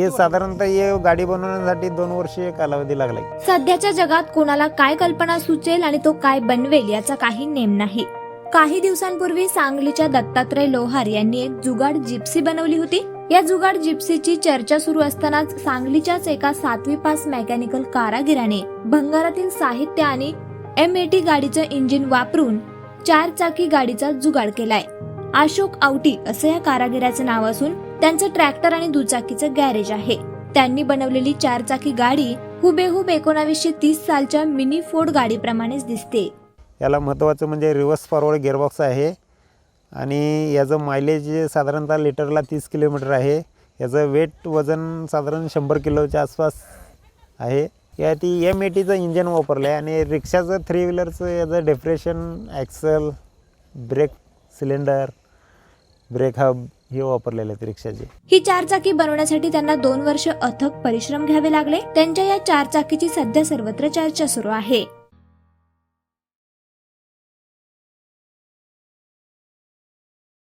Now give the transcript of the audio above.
हे साधारणतः हे गाडी बनवण्यासाठी दोन वर्ष कालावधी लागलाय सध्याच्या जगात कोणाला काय कल्पना सुचेल आणि तो काय बनवेल याचा काही नेम नाही. काही दिवसांपूर्वी सांगलीच्या दत्तात्रय लोहार यांनी एक जुगाड जिप्सी बनवली होती. या जुगाड जिप्सीची चर्चा सुरू असतानाच सांगलीच्याच एका सातवी पास मेकॅनिकल कारागिराने भंगारातील साहित्य आणि एम एटी गाडीचं इंजिन वापरून चार चाकी गाडीचा जुगाड केलाय. अशोक आवटी असं या कारागिराचं नाव असून त्यांचं ट्रॅक्टर आणि दुचाकीचं गॅरेज आहे. त्यांनी बनवलेली चारचाकी गाडी हुबेहूब एकोणावीसशे तीस सालच्या मिनी फोर्ड गाडीप्रमाणेच दिसते. याला महत्त्वाचं म्हणजे रिव्हर्स फॉरवर्ड गिअरबॉक्स आहे आणि याचं मायलेज साधारणतः लिटरला तीस किलोमीटर आहे. याचं वेट वजन साधारण शंभर किलोच्या आसपास आहे. या ती एम एटीचं इंजन वापरलं आहे आणि रिक्षाचं थ्री व्हीलरचं याचं depression axle brake cylinder brake hub हे वापरलेले आहेत रिक्षाचे. ही चारचाकी बनवण्यासाठी त्यांना दोन वर्ष अथक परिश्रम घ्यावे लागले. त्यांच्या या चारचाकीची सध्या सर्वत्र चर्चा सुरू आहे.